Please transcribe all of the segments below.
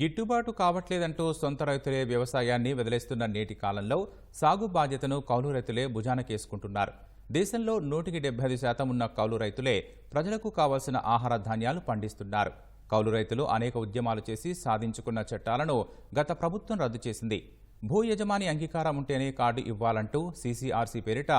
గిట్టుబాటు కావట్లేదంటూ సొంత రైతులే వ్యవసాయాన్ని వదిలేస్తున్న నేటి కాలంలో సాగు బాధ్యతను కౌలు రైతులే భుజానకేసుకుంటున్నారు దేశంలో నూటికి డెబ్బై ఐదు శాతం ఉన్న కౌలు రైతులే ప్రజలకు కావాల్సిన ఆహార ధాన్యాలు పండిస్తున్నారు. కౌలు రైతులు అనేక ఉద్యమాలు చేసి సాధించుకున్న చట్టాలను గత ప్రభుత్వం రద్దు చేసింది. భూ యజమాని అంగీకారం ఉంటేనే కార్డు ఇవ్వాలంటూ సీసీఆర్సీ పేరిట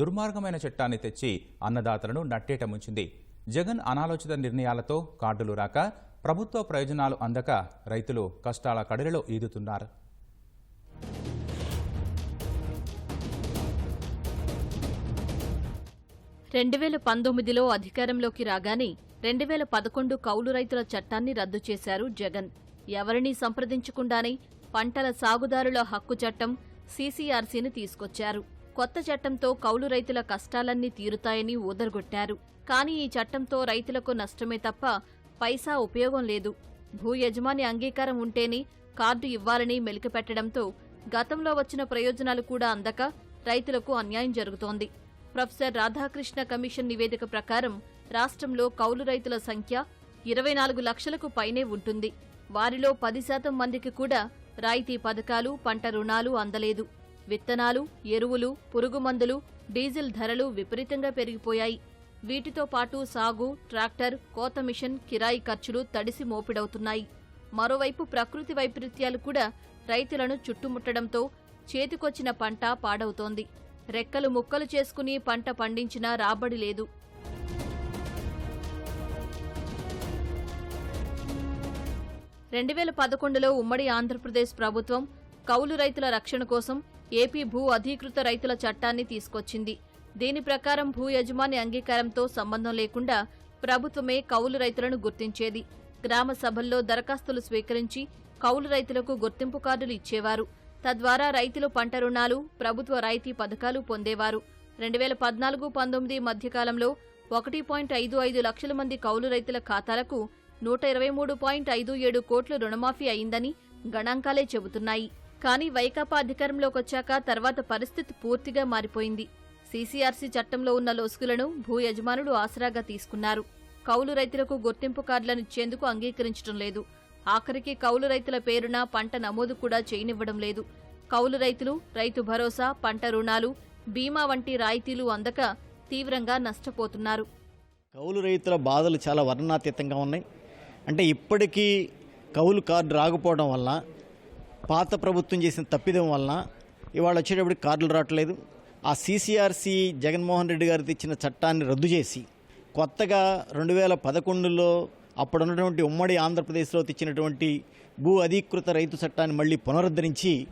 దుర్మార్గమైన చట్టాన్ని తెచ్చి అన్నదాతలను నట్టేట ముంచింది. జగన్ అనాలోచిత నిర్ణయాలతో కార్డులు రాక ప్రభుత్వ ప్రయోజనాలు అందక రైతులు కష్టాల కడలిలో ఈదుతున్నారు. రెండు వేల పంతొమ్మిదిలో అధికారంలోకి రాగానే రెండు వేల పదకొండు కౌలు రైతుల చట్టాన్ని రద్దు చేశారు జగన్. ఎవరినీ సంప్రదించకుండానే పంటల సాగుదారుల హక్కు చట్టం సీసీఆర్సీని తీసుకొచ్చారు. కొత్త చట్టంతో కౌలు రైతుల కష్టాలన్నీ తీరుతాయని ఊదరగొట్టారు. కానీ ఈ చట్టంతో రైతులకు నష్టమే తప్ప పైసా ఉపయోగం లేదు. భూ యజమాని అంగీకారం ఉంటేనే కార్డు ఇవ్వాలని మెలికపెట్టడంతో గతంలో వచ్చిన ప్రయోజనాలు కూడా అందక రైతులకు అన్యాయం జరుగుతోంది. ప్రొఫెసర్ రాధాకృష్ణ కమిషన్ నివేదిక ప్రకారం రాష్ట్రంలో కౌలు రైతుల సంఖ్య ఇరవై నాలుగు లక్షలకు పైనే ఉంటుంది. వారిలో పది శాతం మందికి కూడా రాయితీ పథకాలు పంట రుణాలు అందలేదు. విత్తనాలు ఎరువులు పురుగుమందులు డీజిల్ ధరలు విపరీతంగా పెరిగిపోయాయి. వీటితో పాటు సాగు ట్రాక్టర్ కోత మిషన్ కిరాయి ఖర్చులు తడిసి మోపిడవుతున్నాయి. మరోవైపు ప్రకృతి వైపరీత్యాలు కూడా రైతులను చుట్టుముట్టడంతో చేతికొచ్చిన పంట పాడవుతోంది. రెక్కలు ముక్కలు చేసుకుని పంట పండించినా రాబడి లేదు. రెండు వేల పదకొండులో ఉమ్మడి ఆంధ్రప్రదేశ్ ప్రభుత్వం కౌలు రైతుల రక్షణ కోసం ఏపీ భూ అధీకృత రైతుల చట్టాన్ని తీసుకొచ్చింది. దీని ప్రకారం భూ యజమాని అంగీకారంతో సంబంధం లేకుండా ప్రభుత్వమే కౌలు రైతులను గుర్తించేది. గ్రామ సభల్లో దరఖాస్తులు స్వీకరించి కౌలు రైతులకు గుర్తింపు కార్డులు ఇచ్చేవారు. తద్వారా రైతులు పంట రుణాలు ప్రభుత్వ రాయితీ పథకాలు పొందేవారు. రెండు వేల పద్నాలుగు పంతొమ్మిది మధ్యకాలంలో ఒకటి పాయింట్ ఐదు ఐదు లక్షల మంది కౌలు రైతుల ఖాతాలకు నూట ఇరవై మూడు పాయింట్ ఐదు ఏడు కోట్లు రుణమాఫీ అయిందని గణాంకాలే చెబుతున్నాయి. కానీ వైకాపా అధికారంలోకొచ్చాక తర్వాత పరిస్థితి పూర్తిగా మారిపోయింది. సీసీఆర్సీ చట్టంలో ఉన్న లొసుగులను భూ యజమానులు ఆసరాగా తీసుకున్నారు. కౌలు రైతులకు గుర్తింపు కార్డులను ఇచ్చేందుకు అంగీకరించడం లేదు. ఆఖరికి కౌలు రైతుల పేరున పంట నమోదు కూడా చేయనివ్వడం లేదు. కౌలు రైతులు రైతు భరోసా పంట రుణాలు బీమా వంటి రాయితీలు అందక తీవ్రంగా నష్టపోతున్నారు. కౌలు రైతుల బాధలు చాలా వర్ణనాతీతంగా ఉన్నాయి. అంటే ఇప్పటికీ కౌలు కార్డు రాకపోవడం వల్ల పాత ప్రభుత్వం చేసిన తప్పిదం వలన ఇవాళ వచ్చేటప్పటికి కార్డులు రావట్లేదు. ఆ సీసీఆర్సీ జగన్మోహన్ రెడ్డి గారు తెచ్చిన చట్టాన్ని రద్దు చేసి కొత్తగా రెండు వేల పదకొండులో అప్పుడున్నటువంటి ఉమ్మడి ఆంధ్రప్రదేశ్లో తెచ్చినటువంటి భూ అధీకృత రైతు చట్టాన్ని మళ్ళీ పునరుద్ధరించి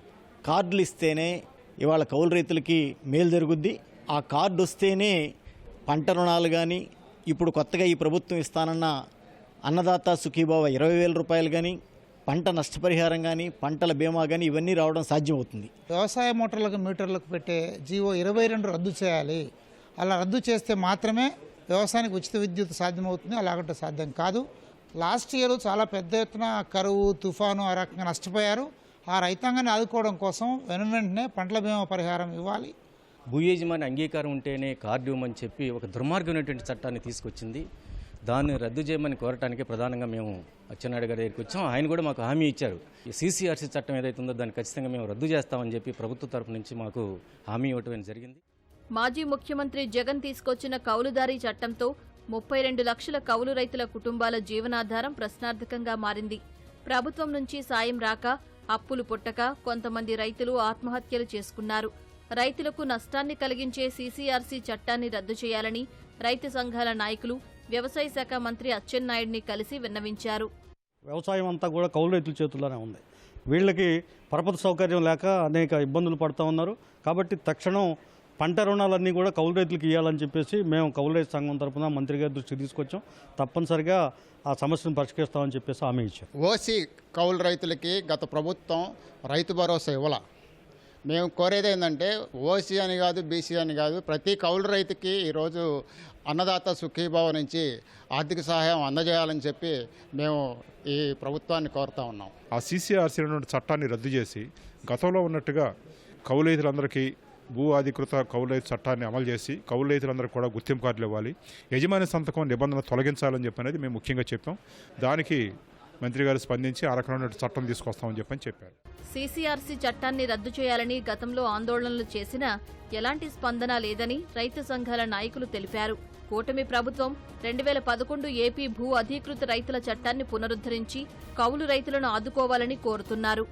కార్డులు ఇస్తేనే ఇవాళ కౌలు రైతులకి మేలు జరుగుద్ది. ఆ కార్డు వస్తేనే పంట రుణాలు కానీ ఇప్పుడు కొత్తగా ఈ ప్రభుత్వం ఇస్తానన్న అన్నదాత సుఖీభావ ఇరవై వేల రూపాయలు కానీ పంట నష్టపరిహారం కానీ పంటల బీమా కానీ ఇవన్నీ రావడం సాధ్యమవుతుంది. వ్యవసాయ మోటార్లకు మీటర్లకు పెట్టే జీవో ఇరవై రెండు రద్దు చేయాలి. అలా రద్దు చేస్తే మాత్రమే వ్యవసాయానికి ఉచిత విద్యుత్ సాధ్యమవుతుంది. అలాగంటే సాధ్యం కాదు. లాస్ట్ ఇయర్ చాలా పెద్ద ఎత్తున కరువు తుఫాను ఆ రకంగా నష్టపోయారు. ఆ రైతాంగాన్ని ఆదుకోవడం కోసం వెను వెంటనే పంటల బీమా పరిహారం ఇవ్వాలి. భూయజమాని అంగీకారం ఉంటేనే కార్డు ఇవ్వమని చెప్పి ఒక దుర్మార్గమైనటువంటి చట్టాన్ని తీసుకొచ్చింది. దాన్ని రద్దు చేయమని కోరటానికి ప్రధానంగా మేము అచ్చెన్నాయుడు గారి దగ్గరికి వచ్చాం. ఆయన కూడా మాకు హామీ ఇచ్చారు. ఈ సీసీఆర్సీ చట్టం ఏదైతే ఉందో దాన్ని ఖచ్చితంగా మేము రద్దు చేస్తామని చెప్పి ప్రభుత్వ తరపు నుంచి మాకు హామీ ఇవ్వటం జరిగింది. మాజీ ముఖ్యమంత్రి జగన్ తీసుకొచ్చిన కౌలుదారీ చట్టంతో ముప్పై రెండు లక్షల కౌలు రైతుల కుటుంబాల జీవనాధారం ప్రశ్నార్థకంగా మారింది. ప్రభుత్వం నుంచి సాయం రాక అప్పులు పుట్టక కొంతమంది రైతులు ఆత్మహత్యలు చేసుకున్నారు. రైతులకు నష్టాన్ని కలిగించే సీసీఆర్సీ చట్టాన్ని రద్దు చేయాలని రైతు సంఘాల నాయకులు వ్యవసాయ శాఖ మంత్రి అచ్చెన్నాయుడిని కలిసి విన్నవించారు. వ్యవసాయం అంతా కూడా కౌలు రైతుల చేతుల్లోనే ఉంది. వీళ్ళకి పరపతి సౌకర్యం లేక అనేక ఇబ్బందులు పడుతూ ఉన్నారు. కాబట్టి తక్షణం పంట రుణాలన్నీ కూడా కౌలు రైతులకు ఇవ్వాలని చెప్పేసి మేము కౌలు రైతు సంఘం తరపున మంత్రి గారి దృష్టికి తీసుకొచ్చాం. తప్పనిసరిగా ఆ సమస్యను పరిష్కరిస్తామని చెప్పేసి హామీ ఇచ్చాం ఓసీ కౌలు రైతులకి గత ప్రభుత్వం రైతు భరోసా ఇవ్వాల. మేము కోరేది ఏంటంటే ఓసీ అని కాదు బీసీ అని కాదు ప్రతి కౌలు రైతుకి ఈరోజు అన్నదాత సుఖీభావ నుంచి ఆర్థిక సహాయం అందజేయాలని చెప్పి మేము ఈ ప్రభుత్వాన్ని కోరుతా ఉన్నాం. ఆ సీసీఆర్సీ చట్టాన్ని రద్దు చేసి గతంలో ఉన్నట్టుగా కౌలు భూ అధికృత కౌలు రైతు చట్టాన్ని అమలు చేసి కౌలు రైతులందరికీ కూడా గుర్తింపు కార్డులు ఇవ్వాలి. యజమాని సంతకం నిబంధన తొలగించాలని చెప్పి అనేది మేము ముఖ్యంగా చెప్పాం దానికి మంత్రి గారు స్పందించి ఆ రకమైన చట్టం తీసుకొస్తామని చెప్పని చెప్పారు. సీసీఆర్సీ చట్టాన్ని రద్దు చేయాలని గతంలో ఆందోళనలు చేసినా ఎలాంటి స్పందన లేదని రైతు సంఘాల నాయకులు తెలిపారు. కూటమి ప్రభుత్వం రెండు వేల పదకొండు ఏపీ భూ అధీకృత రైతుల చట్టాన్ని పునరుద్ధరించి కౌలు రైతులను ఆదుకోవాలని కోరుతున్నారు.